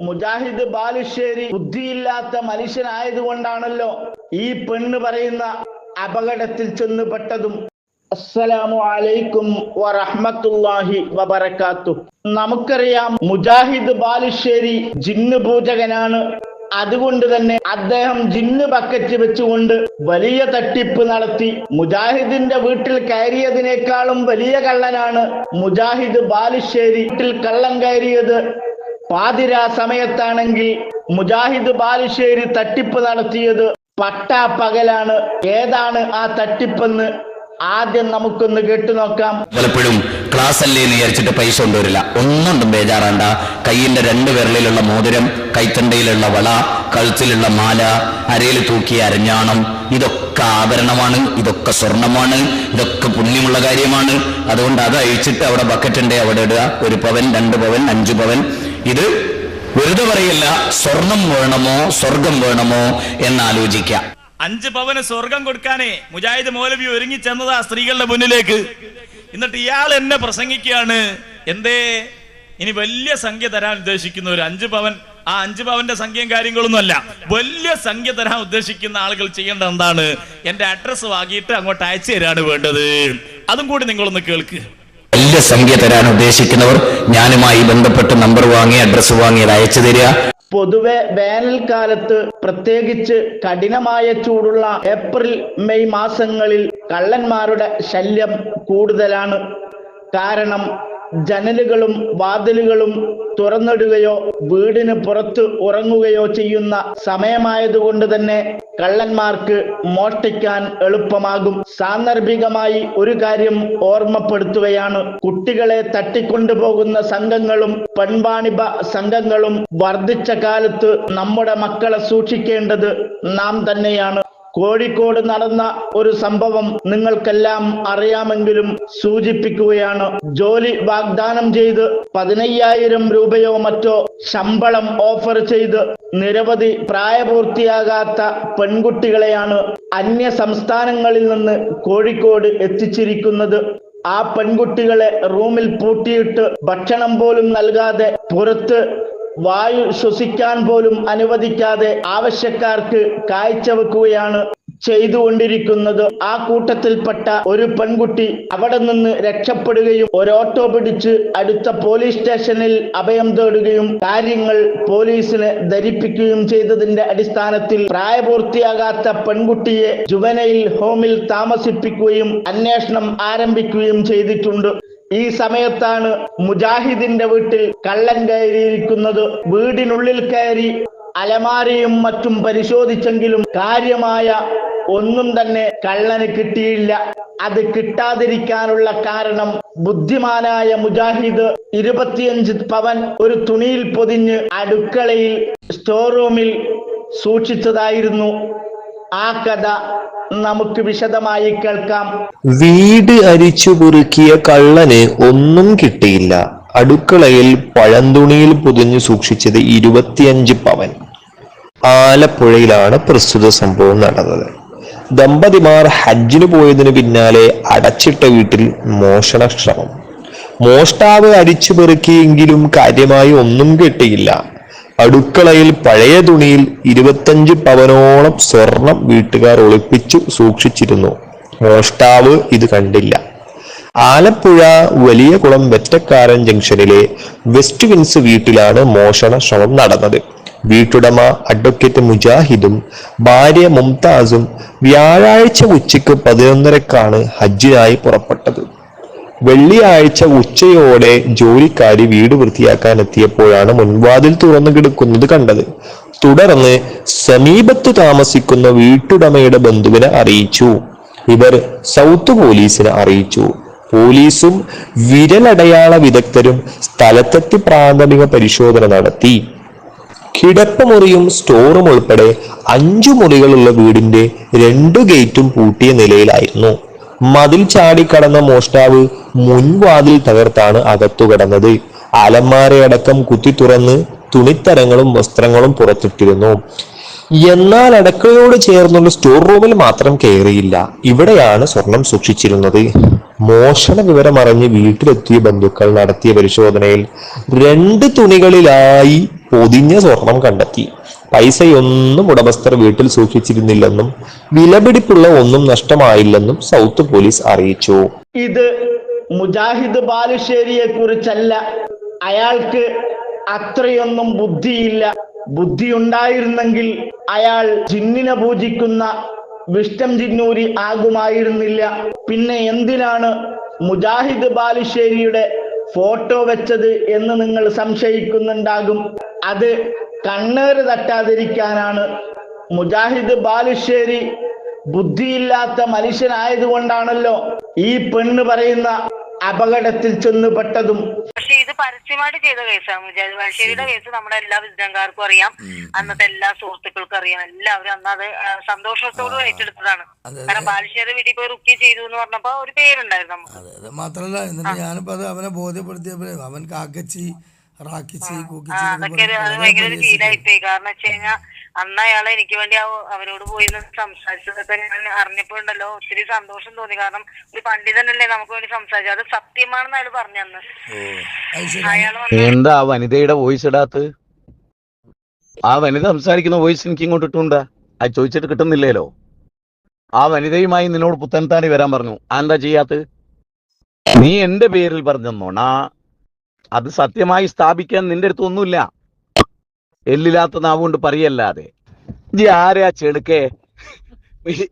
മുജാഹിദ് ബാലുശ്ശേരി ബുദ്ധിയില്ലാത്ത മനുഷ്യനായതുകൊണ്ടാണല്ലോ ഈ പെണ്ണ് പറയുന്ന അപകടത്തിൽ ചെന്ന് പെട്ടതും അസ്സലാമു അലൈക്കും വറഹ്മത്തുള്ളാഹി വബറക്കാത്തു നമുക്കറിയാം മുജാഹിദ് ബാലുശ്ശേരി ജിന്ന് പൂജകനാണ്. അതുകൊണ്ട് തന്നെ അദ്ദേഹം ജിന്ന് ബക്കറ്റ് വെച്ചുകൊണ്ട് വലിയ തട്ടിപ്പ് നടത്തി. മുജാഹിദിന്റെ വീട്ടിൽ കയറിയതിനേക്കാളും വലിയ കള്ളനാണ് മുജാഹിദ് ബാലുശ്ശേരി. വീട്ടിൽ കള്ളം കയറിയത് പാതിരാ സമയത്താണെങ്കിൽ മുജാഹിദ് ബാലുശ്ശേരി തട്ടിപ്പ് നടത്തിയത് പട്ടാ പകലാണ്. ഏതാണ് ആ തട്ടിപ്പെന്ന് ആദ്യം നമുക്കൊന്ന് കേട്ടു നോക്കാം. പലപ്പോഴും ക്ലാസ് അല്ലേ എന്ന് വിചാരിച്ചിട്ട് പൈസ കൊണ്ടുവരില്ല. ഒന്നുണ്ടും ബേജാറാണ്ട. കയ്യിന്റെ രണ്ട് വിരലിലുള്ള മോതിരം കൈത്തണ്ടയിലുള്ള വള കഴുത്തിലുള്ള മാല അരയിൽ തൂക്കിയ അരഞ്ഞാണം. ഇതൊക്കെ ആഭരണമാണ് ഇതൊക്കെ സ്വർണമാണ് ഇതൊക്കെ പുണ്യമുള്ള കാര്യമാണ്. അതുകൊണ്ട് അത് അഴിച്ചിട്ട് അവിടെ ബക്കറ്റ് ഉണ്ടേ അവിടെ ഇടുക. ഒരു പവൻ രണ്ട് പവൻ അഞ്ചു പവൻ. ഇത് വെറുതെ പറയില്ല സ്വർണം വേണമോ സ്വർഗം വേണമോ എന്ന് ആലോചിക്കാം അഞ്ച് പവന് സ്വർഗം കൊടുക്കാനേ മുജാഹിദ് മൗലവി ഒരുങ്ങി ചെന്നതാ സ്ത്രീകളുടെ മുന്നിലേക്ക്. എന്നിട്ട് ഇയാൾ എന്നെ പ്രസംഗിക്കുകയാണ് എന്തേ? ഇനി വലിയ സംഖ്യ തരാൻ ഉദ്ദേശിക്കുന്ന ഒരു അഞ്ച് പവൻ ആ അഞ്ച് പവന്റെ സംഖ്യയും കാര്യങ്ങളൊന്നും അല്ല. വലിയ സംഖ്യ തരാൻ ഉദ്ദേശിക്കുന്ന ആളുകൾ ചെയ്യേണ്ട എന്താണ്? എന്റെ അഡ്രസ്സ് വാങ്ങിയിട്ട് അങ്ങോട്ട് അയച്ചു തരാണ് വേണ്ടത്. അതും കൂടി നിങ്ങളൊന്ന് കേൾക്ക്. വലിയ സംഖ്യ തരാൻ ഉദ്ദേശിക്കുന്നവർ ഞാനുമായി ബന്ധപ്പെട്ട് നമ്പർ വാങ്ങി അഡ്രസ്സ് വാങ്ങി അത് അയച്ചു തരിക. പൊതുവെ വേനൽക്കാലത്ത് പ്രത്യേകിച്ച് കഠിനമായ ചൂടുള്ള ഏപ്രിൽ മെയ് മാസങ്ങളിൽ കള്ളന്മാരുടെ ശല്യം കൂടുതലാണ്. കാരണം ജനലുകളും വാതിലുകളും തുറന്നിടുകയോ വീടിന് പുറത്ത് ഉറങ്ങുകയോ ചെയ്യുന്ന സമയമായതുകൊണ്ട് തന്നെ കള്ളന്മാർക്ക് മോഷ്ടിക്കാൻ എളുപ്പമാകും. സാന്ദർഭികമായി ഒരു കാര്യം ഓർമ്മപ്പെടുത്തുകയാണ്. കുട്ടികളെ തട്ടിക്കൊണ്ടുപോകുന്ന സംഘങ്ങളും പെൺവാണിഭ സംഘങ്ങളും വർദ്ധിച്ച കാലത്ത് നമ്മുടെ മക്കളെ സൂക്ഷിക്കേണ്ടത് നാം തന്നെയാണ്. കോഴിക്കോട് നടന്ന ഒരു സംഭവം നിങ്ങൾക്കെല്ലാം അറിയാമെങ്കിലും സൂചിപ്പിക്കുകയാണ്. ജോലി വാഗ്ദാനം ചെയ്ത് പതിനയ്യായിരം രൂപയോ മറ്റോ ശമ്പളം ഓഫർ ചെയ്ത് നിരവധി പ്രായപൂർത്തിയാകാത്ത പെൺകുട്ടികളെയാണ് അന്യ സംസ്ഥാനങ്ങളിൽ നിന്ന് കോഴിക്കോട് എത്തിച്ചിരിക്കുന്നത്. ആ പെൺകുട്ടികളെ റൂമിൽ പൂട്ടിയിട്ട് ഭക്ഷണം പോലും നൽകാതെ പുറത്ത് വായു ശ്വസിക്കാൻ പോലും അനുവദിക്കാതെ ആവശ്യക്കാർക്ക് കാഴ്ചവെക്കുകയാണ് ചെയ്തുകൊണ്ടിരിക്കുന്നത്. ആ കൂട്ടത്തിൽപ്പെട്ട ഒരു പെൺകുട്ടി അവിടെ നിന്ന് രക്ഷപ്പെടുകയും ഒരു ഓട്ടോ പിടിച്ച് അടുത്ത പോലീസ് സ്റ്റേഷനിൽ അഭയം തേടുകയും കാര്യങ്ങൾ പോലീസിനെ ധരിപ്പിക്കുകയും ചെയ്തതിന്റെ അടിസ്ഥാനത്തിൽ പ്രായപൂർത്തിയാകാത്ത പെൺകുട്ടിയെ ജുവനയിൽ ഹോമിൽ താമസിപ്പിക്കുകയും അന്വേഷണം ആരംഭിക്കുകയും ചെയ്തിട്ടുണ്ട്. ഈ സമയത്താണ് മുജാഹിദിന്റെ വീട്ടിൽ കള്ളൻ കയറിയിരിക്കുന്നത്. വീടിനുള്ളിൽ കയറി അലമാരയും മറ്റും പരിശോധിച്ചെങ്കിലും കാര്യമായ ഒന്നും തന്നെ കള്ളന് കിട്ടിയില്ല. അത് കിട്ടാതിരിക്കാനുള്ള കാരണം ബുദ്ധിമാനായ മുജാഹിദ് ഇരുപത്തിയഞ്ച് പവൻ ഒരു തുണിയിൽ പൊതിഞ്ഞ് അടുക്കളയിൽ സ്റ്റോർ റൂമിൽ സൂക്ഷിച്ചതായിരുന്നു. ആ കഥ നമുക്ക് വിശദമായി കേൾക്കാം. വീട് അരിച്ചു കുറുക്കിയ കള്ളന് ഒന്നും കിട്ടിയില്ല. അടുക്കളയിൽ പഴന്തുണിയിൽ പൊതിഞ്ഞു സൂക്ഷിച്ചത് ഇരുപത്തിയഞ്ച് പവൻ. ആലപ്പുഴയിലാണ് പ്രസ്തുത സംഭവം നടന്നത്. ദമ്പതിമാർ ഹജ്ജിന് പോയതിനു പിന്നാലെ അടച്ചിട്ട വീട്ടിൽ മോഷണ ശ്രമം മോഷ്ടാവ് അരിച്ചു പെറുക്കിയെങ്കിലും കാര്യമായി ഒന്നും കിട്ടിയില്ല. അടുക്കളയിൽ പഴയ തുണിയിൽ ഇരുപത്തഞ്ച് പവനോളം സ്വർണം വീട്ടുകാർ ഒളിപ്പിച്ചു സൂക്ഷിച്ചിരുന്നു. മോഷ്ടാവ് ഇത് കണ്ടില്ല. ആലപ്പുഴ വലിയ കുളം വെറ്റക്കാരൻ ജംഗ്ഷനിലെ വെസ്റ്റ് വിൻസ് വീട്ടിലാണ് മോഷണ ശ്രമം നടന്നത്. വീട്ടുടമ അഡ്വക്കേറ്റ് മുജാഹിദും ഭാര്യ മുംതാസും വ്യാഴാഴ്ച ഉച്ചയ്ക്ക് പതിനൊന്നരക്കാണ് ഹജ്ജിനായി പുറപ്പെട്ടത്. വെള്ളിയാഴ്ച ഉച്ചയോടെ ജോലിക്കാരി വീട് വൃത്തിയാക്കാൻ എത്തിയപ്പോഴാണ് മുൻവാതിൽ തുറന്നു കിടക്കുന്നത് കണ്ടത്. തുടർന്ന് സമീപത്ത് താമസിക്കുന്ന വീട്ടുടമയുടെ ബന്ധുവിനെ അറിയിച്ചു. ഇവർ സൗത്ത് പോലീസിനെ അറിയിച്ചു. പോലീസും വിരലടയാള വിദഗ്ധരും സ്ഥലത്തെത്തി പ്രാഥമിക പരിശോധന നടത്തി. കിടപ്പുമുറിയും സ്റ്റോറും ഉൾപ്പെടെ അഞ്ചു മുറികളുള്ള വീടിന്റെ രണ്ടു ഗേറ്റും പൂട്ടിയ നിലയിലായിരുന്നു. മതിൽ ചാടിക്കടന്ന മോഷ്ടാവ് മുൻവാതിൽ തകർത്താണ് അകത്തു കടന്നത്. അലമാരയടക്കം കുത്തി തുറന്ന് തുണിത്തരങ്ങളും വസ്ത്രങ്ങളും പുറത്തിട്ടിരുന്നു. എന്നാൽ അടക്കളയോട് ചേർന്നുള്ള സ്റ്റോർ റൂമിൽ മാത്രം കയറിയില്ല. ഇവിടെയാണ് സ്വർണം സൂക്ഷിച്ചിരുന്നത്. മോഷണ വിവരം അറിഞ്ഞ് വീട്ടിലെത്തിയ ബന്ധുക്കൾ നടത്തിയ പരിശോധനയിൽ രണ്ട് തുണികളിലായി പൊതിഞ്ഞ സ്വർണം കണ്ടെത്തി. പൈസയൊന്നും ഉടമസ്ഥർ വീട്ടിൽ സൂക്ഷിച്ചിരുന്നില്ലെന്നും വിലപിടിപ്പുള്ള ഒന്നും നഷ്ടമായില്ലെന്നും സൗത്ത് പോലീസ് അറിയിച്ചു. ഇത് മുജാഹിദ് ബാലുശ്ശേരിയെ കുറിച്ചല്ല. അയാൾക്ക് അത്രയൊന്നും ബുദ്ധിയില്ല. ബുദ്ധി ഉണ്ടായിരുന്നെങ്കിൽ അയാൾ ജിന്നിനെ പൂജിക്കുന്ന വിഷ്ടം ജിന്നൂരി ആകുമായിരുന്നില്ല. പിന്നെ എന്തിനാണ് മുജാഹിദ് ബാലുശ്ശേരിയുടെ ഫോട്ടോ വെച്ചത് എന്ന് നിങ്ങൾ സംശയിക്കുന്നുണ്ടാകും. അത് കണ്ണേറ് തട്ടാതിരിക്കാനാണ്. മുജാഹിദ് ബാലുശ്ശേരി ബുദ്ധിയില്ലാത്ത മനുഷ്യനായതുകൊണ്ടാണല്ലോ ഈ പെണ്ണ് പറയുന്ന അപകടത്തിൽ ചെന്ന് പെട്ടതും പക്ഷെ ഇത് പരസ്യമായിട്ട് ചെയ്ത കേസാണ് മുജാഹിദ് ബാലുശ്ശേരിയുടെ കേസ്. നമ്മുടെ എല്ലാ വിദ്യാംഗാർക്കും അറിയാം. അന്നത്തെ എല്ലാ സുഹൃത്തുക്കൾക്കും അറിയാം. എല്ലാവരും അന്ന് അത് സന്തോഷത്തോടും ഏറ്റെടുത്തതാണ്. കാരണം ബാലുശ്ശേരി വീട്ടിൽ പോയി റുക്കി ചെയ്തു എന്ന് പറഞ്ഞപ്പോ ഒരു പേരുണ്ടായിരുന്നു നമുക്ക്. മാത്രല്ല എന്നിട്ട് ഞാനിപ്പോ അത് അവനെ ബോധ്യപ്പെടുത്തിയപ്പോഴേ അവൻ കാക്കച്ചി റാക്കിച്ചി കാരണം അന്ന് അയാളെ എനിക്ക് വേണ്ടി അവരോട് പോയി സംസാരിച്ചതൊക്കെ ഞാൻ അറിഞ്ഞപ്പോ ഉണ്ടല്ലോ ഒത്തിരി സന്തോഷം തോന്നി. കാരണം ഒരു പണ്ഡിതനല്ലേ നമുക്ക് വേണ്ടി സംസാരിച്ചു അത് സത്യമാണെന്ന് അയാൾ പറഞ്ഞന്ന് അയാൾ എന്താ വനിതയുടെ വോയിസ് ഇടാത്ത്? ആ വനിത സംസാരിക്കുന്ന വോയിസ് എനിക്ക് ഇങ്ങോട്ട് ഇട്ടുണ്ടാ അത് ചോദിച്ചിട്ട് കിട്ടുന്നില്ലല്ലോ. ആ വനിതയുമായി നിന്നോട് പുത്തൻ താണ്ടി വരാൻ പറഞ്ഞു. ആ എന്താ ചെയ്യാത്ത? നീ എന്റെ പേരിൽ പറഞ്ഞെന്നോണാ അത് സത്യമായി സ്ഥാപിക്കാൻ നിന്റെ അടുത്ത് ഒന്നുമില്ല. എല്ലില്ലാത്ത നാവുകൊണ്ട് പറയല്ലാതെ. ജി ആരെയാ ചെടുക്കേ?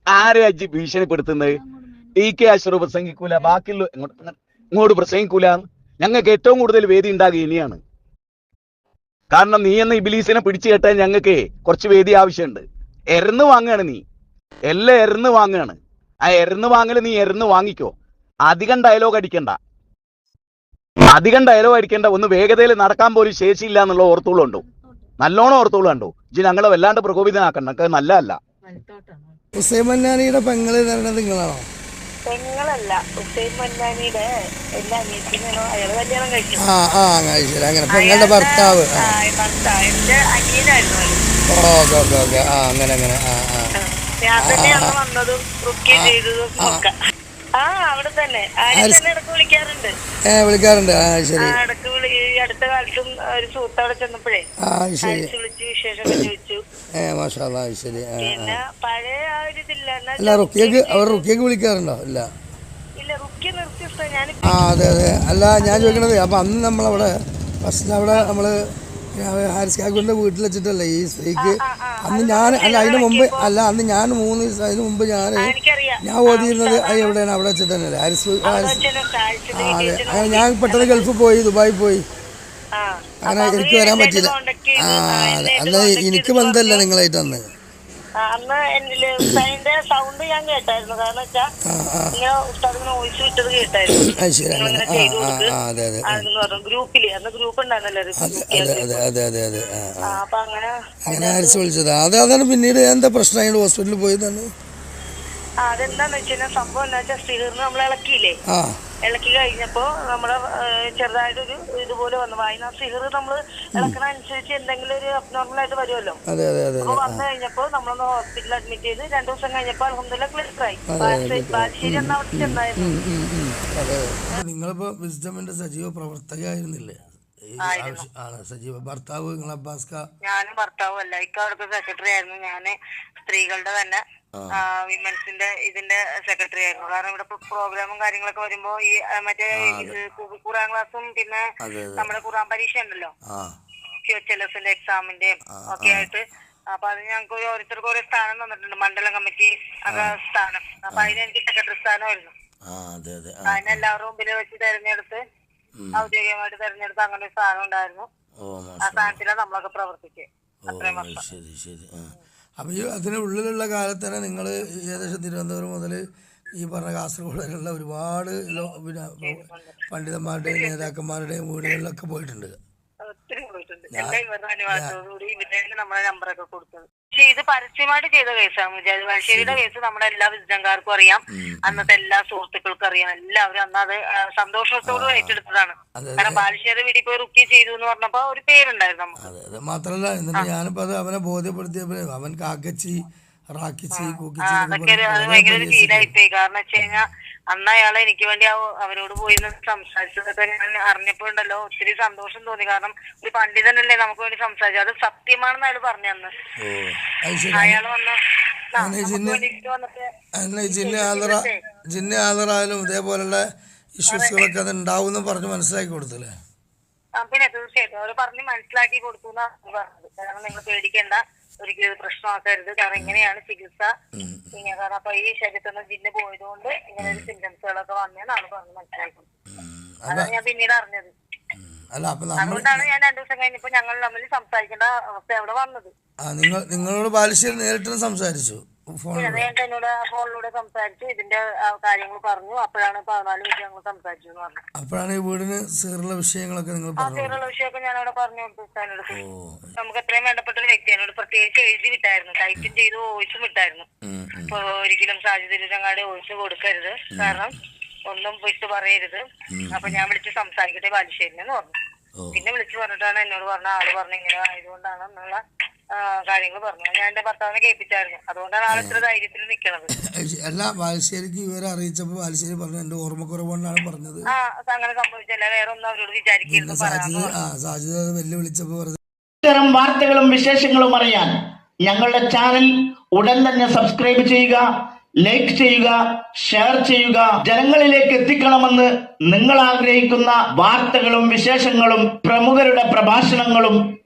ആരെയാ ജി ഭീഷണിപ്പെടുത്തുന്നത്? ടി കെ അശ്വർ പ്രസംഗിക്കൂല ബാക്കിയുള്ള ഇങ്ങോട്ട് പ്രസംഗിക്കൂല. ഞങ്ങൾക്ക് ഏറ്റവും കൂടുതൽ വേദി ഉണ്ടാകുക ഇനിയാണ്. കാരണം നീ എന്ന ഇബിലീസിനെ പിടിച്ചു കെട്ടാൻ ഞങ്ങൾക്ക് കുറച്ച് വേദി ആവശ്യമുണ്ട്. എരന്ന് വാങ്ങുകയാണ് നീ. എല്ലാം എരന്ന് വാങ്ങുകയാണ് ആ എരന്ന് വാങ്ങൽ നീ എരന്ന് വാങ്ങിക്കോ. അധികം ഡയലോഗ് അടിക്കണ്ട. അധികം ഡയലോഗ് അടിക്കേണ്ട ഒന്ന് വേഗതയിൽ നടക്കാൻ പോലും ശേഷിയില്ല എന്നുള്ള ഓർത്തോളുണ്ടോ നല്ലോണം ഓർത്തോളുണ്ടോ ജി ഞങ്ങളെ വല്ലാണ്ട് പ്രകോപിതനാക്കണം ഞങ്ങൾക്ക് നല്ലതല്ല. ഹുസൈൻ മന്നാനിയുടെ പെങ്ങൾ നിങ്ങളാണോ? പെങ്ങളല്ല. ഹുസൈൻ മന്നാനിയുടെ എല്ലാ അനിയത്തിനാണോ അയാൾ കല്യാണം കഴിച്ചു. ആ ആ അങ്ങനെ അങ്ങനെ പെങ്ങളുടെ ഭർത്താവ്. അനിയനായിരുന്നു ഓക്കെ ഓക്കെ ഓക്കെ. ആ അങ്ങനെ അങ്ങനെ. ആ ആ. ഞാൻ വന്നതും ചെയ്തതും ഒക്കെ. വിളിക്കാറുണ്ട്. ആ ശരി. അടുത്ത കാലത്തും ഒരു ചെന്നപ്പോഴേ ആ ശരി. ഏ മാഷാ ശരി. അല്ല റുക്കിയക്ക് അവർ റുക്കിയക്ക് വിളിക്കാറുണ്ടോ? ഇല്ല. ആ അതെ അതെ. അല്ല ഞാൻ ചോദിക്കണത് അപ്പൊ അന്ന് നമ്മളവിടെ ഫസ്റ്റ് അവിടെ നമ്മൾ ഹാരിസ് കാക്കുവിന്റെ വീട്ടിൽ വെച്ചിട്ടല്ലേ ഈ സ്ത്രീക്ക്? അന്ന് ഞാൻ അല്ല അതിന് മുമ്പ് അല്ല അന്ന് ഞാൻ മൂന്ന് ദിവസം അതിന് മുമ്പ് ഞാൻ ഞാൻ ഓതിയിരുന്നത് അത് എവിടെയാണ്? അവിടെ വെച്ചിട്ട് തന്നെയല്ലേ. ഹാരിസ് ഹാരിസ് ആ അതെ. അങ്ങനെ ഞാൻ പെട്ടെന്ന് ഗൾഫിൽ പോയി ദുബായി പോയി. അങ്ങനെ എനിക്ക് വരാൻ പറ്റില്ല ആ അതെ. അന്ന് എനിക്ക് ബന്ധമല്ല നിങ്ങളായിട്ട് അന്ന് അന്ന് എന്നിൽ ഉസ്താദിന്റെ സൗണ്ട് ഞാൻ കേട്ടായിരുന്നു. കാരണം വെച്ചാൽ ഇങ്ങനെ ഉസ്താദ് ഇങ്ങനെ വോയിസ് വിട്ടത് കേട്ടായിരുന്നു. ഗ്രൂപ്പിൽ. അന്ന് ഗ്രൂപ്പ് ഉണ്ടായിരുന്നല്ലോ അപ്പൊ അങ്ങനെ അങ്ങനെ ഹാരിസ് വിളിച്ചത് അത് അതാണ് പിന്നീട് എന്താ പ്രശ്നം? ഹോസ്പിറ്റലിൽ പോയി ആ, അതെന്താന്ന് വെച്ചാൽ സംഭവം എന്താ വെച്ചാൽ സ്ത്രീകറിന് നമ്മൾ ഇളക്കിയില്ലേ? ഇളക്കി കഴിഞ്ഞപ്പോ നമ്മുടെ ചെറുതായിട്ടൊരു ഇതുപോലെ വന്നു. വായന സിഹർ നമ്മൾ ഇളക്കണ അനുസരിച്ച് എന്തെങ്കിലും ഒരു അബ്നോർമൽ ആയിട്ട് വരുമല്ലോ. അപ്പൊ വന്നു കഴിഞ്ഞപ്പോ നമ്മളൊന്ന് ഹോസ്പിറ്റലിൽ അഡ്മിറ്റ് ചെയ്ത് രണ്ടു ദിവസം കഴിഞ്ഞപ്പോ അലഹമില്ല ക്ലിയർ ആയി ബാലുശ്ശേരി എന്ന അവിടെ ചെന്നായിരുന്നു. നിങ്ങളിപ്പോ വിസ്ഡമിന്റെ സജീവ പ്രവർത്തകയായിരുന്നില്ലേ? ആണ് സജീവ ഭർത്താവ് അബ്ബാസ്ക? ഞാനും ഭർത്താവും അല്ല. ഇക്ക അവിടുത്തെ സെക്രട്ടറി ആയിരുന്നു. ഞാൻ സ്ത്രീകളുടെ തന്നെ വിമൻസിന്റെ ഇതിന്റെ സെക്രട്ടറി ആയിരുന്നു. കാരണം ഇവിടെ പ്രോഗ്രാമും കാര്യങ്ങളൊക്കെ വരുമ്പോ ഈ മറ്റേ ഖുറാൻ ക്ലാസ്സും പിന്നെ നമ്മുടെ ഖുറാൻ പരീക്ഷ ഉണ്ടല്ലോ. ആ. എസിന്റെ എക്സാമിന്റെയും ഒക്കെ ആയിട്ട്. അപ്പൊ അത് ഞങ്ങൾക്ക് ഓരോരുത്തർക്ക് ഓരോ സ്ഥാനം തന്നിട്ടുണ്ട്. മണ്ഡലം കമ്മിറ്റി സ്ഥാനം. അപ്പൊ അതിന് എനിക്ക് സെക്രട്ടറി സ്ഥാനമായിരുന്നു. അതിനെ എല്ലാവരും മുമ്പിൽ വെച്ച് തെരഞ്ഞെടുത്ത് ഔദ്യോഗികമായിട്ട് തെരഞ്ഞെടുത്ത് അങ്ങനെ ഒരു സ്ഥാനം ഉണ്ടായിരുന്നു. ആ സ്ഥാനത്തിലാണ് നമ്മളൊക്കെ പ്രവർത്തിക്കുക അത്രയും ശരി ശരി. ആ അപ്പൊ ഈ അതിന് ഉള്ളിലുള്ള കാലത്ത് തന്നെ നിങ്ങൾ ഏകദേശം തിരുവനന്തപുരം മുതൽ ഈ പറഞ്ഞ കാസർഗോഡ് വരെയുള്ള ഒരുപാട് പിന്നെ പണ്ഡിതന്മാരുടെയും നേതാക്കന്മാരുടെയും വീടുകളിലൊക്കെ പോയിട്ടുണ്ട് ഒത്തിരി പോയിട്ടുണ്ട് എല്ലാം ഇവരുടെ അനുവാദത്തോടുകൂടി ഇവരുടെ നമ്മളെ നമ്പറൊക്കെ കൊടുത്തത്. പക്ഷെ ഇത് പരസ്യമായിട്ട് ചെയ്ത കേസാണ് മുജാഹിദ് ബാലുശ്ശേരിയുടെ കേസ് നമ്മുടെ എല്ലാ വിദ്യാംഗാർക്കും അറിയാം. അന്നത്തെ എല്ലാ സുഹൃത്തുക്കൾക്കും അറിയാം. എല്ലാവരും അന്ന് അത് സന്തോഷത്തോടും ഏറ്റെടുത്തതാണ്. കാരണം ബാലുശ്ശേരി വീട്ടിൽ പോയി റുക്കി ചെയ്തു എന്ന് പറഞ്ഞപ്പോ ഒരു പേരുണ്ടായിരുന്നു നമുക്ക്. മാത്രല്ല എന്നിട്ട് ഞാനിപ്പോ അത് അവനെ ബോധ്യപ്പെടുത്തിയപ്പോ അവൻ കാക്കച്ചി റാക്കിച്ചി കൂക്കിച്ചി ഭയങ്കര ഒരു ഫീലായിപ്പോയി പോയി കാരണം വെച്ച് കഴിഞ്ഞാൽ അന്ന് അയാൾ എനിക്ക് വേണ്ടി ആ- അവരോട് പോയി സംസാരിച്ചതൊക്കെ ഞാൻ അറിഞ്ഞപ്പോ ഉണ്ടല്ലോ ഒത്തിരി സന്തോഷം തോന്നി. കാരണം ഒരു പണ്ഡിതനല്ലേ നമുക്ക് വേണ്ടി സംസാരിച്ചു അത് സത്യമാണെന്ന് അയാൾ പറഞ്ഞു അന്ന്. അയാൾ വന്ന് ജിന്ന് ആദറായാലും ഇതേപോലുള്ള ഇഷ്യൂസുകളൊക്കെ അത് ഉണ്ടാവും പറഞ്ഞ് മനസ്സിലാക്കി കൊടുത്തില്ലേ? ആ, പിന്നെ തീർച്ചയായിട്ടും. അവർ പറഞ്ഞ് മനസ്സിലാക്കി കൊടുത്തു പറഞ്ഞത്. കാരണം നിങ്ങൾ പേടിക്കേണ്ട. ഒരിക്കലും ഇത് പ്രശ്നമാക്കരുത്. കാരണം ഇങ്ങനെയാണ് ചികിത്സ ഇങ്ങനെ കാരണം അപ്പൊ ഈ ശരീരത്തിൽ നിന്ന് ജിന്ന് പോയതുകൊണ്ട് ഇങ്ങനെ ഒരു സിംറ്റംസുകളൊക്കെ വന്നതെന്നാണ് പറഞ്ഞ് മനസ്സിലാക്കുന്നത് അതാണ് ഞാൻ പിന്നീട് അറിഞ്ഞത്. അല്ല അപ്പൊ അതുകൊണ്ടാണ് ഞാൻ രണ്ടു ദിവസം കഴിഞ്ഞപ്പോ ഞങ്ങൾ തമ്മിൽ സംസാരിക്കേണ്ട അവസ്ഥ അവിടെ വന്നത്. ആ നിങ്ങൾ നിങ്ങളോട് ബാലുശ്ശേരി നേരിട്ട് സംസാരിച്ചു. എന്നോട് ഫോണിലൂടെ സംസാരിച്ചു ഇതിന്റെ കാര്യങ്ങൾ പറഞ്ഞു. അപ്പോഴാണ് പതിനാല് സംസാരിച്ചു എന്ന് പറഞ്ഞു. അപ്പോഴാണ് ഈ വീടിന് സീറുള്ള വിഷയങ്ങളൊക്കെ നിങ്ങൾ പേരുള്ള വിഷയമൊക്കെ ഞാൻ അവിടെ പറഞ്ഞു കൊടുത്തു നമുക്ക് എത്രയും വേണ്ടപ്പെട്ട ഒരു വ്യക്തി എന്നോട് പ്രത്യേകിച്ച് എഴുതി വിട്ടായിരുന്നു. ടൈപ്പും ചെയ്ത് വോയിസും വിട്ടായിരുന്നു. അപ്പൊ ഒരിക്കലും സാഹചര്യങ്ങാട് വോയിസ് കൊടുക്കരുത്. കാരണം ഒന്നും വിട്ടു പറയരുത്. അപ്പൊ ഞാൻ വിളിച്ച് സംസാരിക്കട്ടെ ബാലുശ്ശേരിനെന്ന് പറഞ്ഞു. പിന്നെ വിളിച്ചു പറഞ്ഞിട്ടാണ് എന്നോട് പറഞ്ഞ ആൾ പറഞ്ഞു ഇങ്ങനെ ആയതുകൊണ്ടാണ് എന്നുള്ള കാര്യങ്ങൾ പറഞ്ഞു. ഞാൻ എന്റെ ഭർത്താവിനെ കേൾപ്പിച്ചായിരുന്നു. അതുകൊണ്ടാണ് ആൾ ഇത്ര ധൈര്യത്തിൽ നിൽക്കുന്നത് അല്ല ബാലുശ്ശേരിക്ക് വിവരം അറിയിച്ചപ്പോ ബാലുശ്ശേരി പറഞ്ഞു എന്റെ ഓർമ്മക്കുറവുകൊണ്ടാണ് പറഞ്ഞത്. ആ അങ്ങനെ സംഭവിച്ചല്ല വേറെ ഒന്നും അവരോട് വിചാരിക്കരുത് ആ പറഞ്ഞു ഇത്തരം വാർത്തകളും വിശേഷങ്ങളും അറിയാൻ ഞങ്ങളുടെ ചാനൽ ഉടൻ തന്നെ സബ്സ്ക്രൈബ് ചെയ്യുക ലൈക്ക് ചെയ്യുക ഷെയർ ചെയ്യുക. ജനങ്ങളിലേക്ക് എത്തിക്കണമെന്ന് നിങ്ങൾ ആഗ്രഹിക്കുന്ന വാർത്തകളും വിശേഷങ്ങളും പ്രമുഖരുടെ പ്രഭാഷണങ്ങളും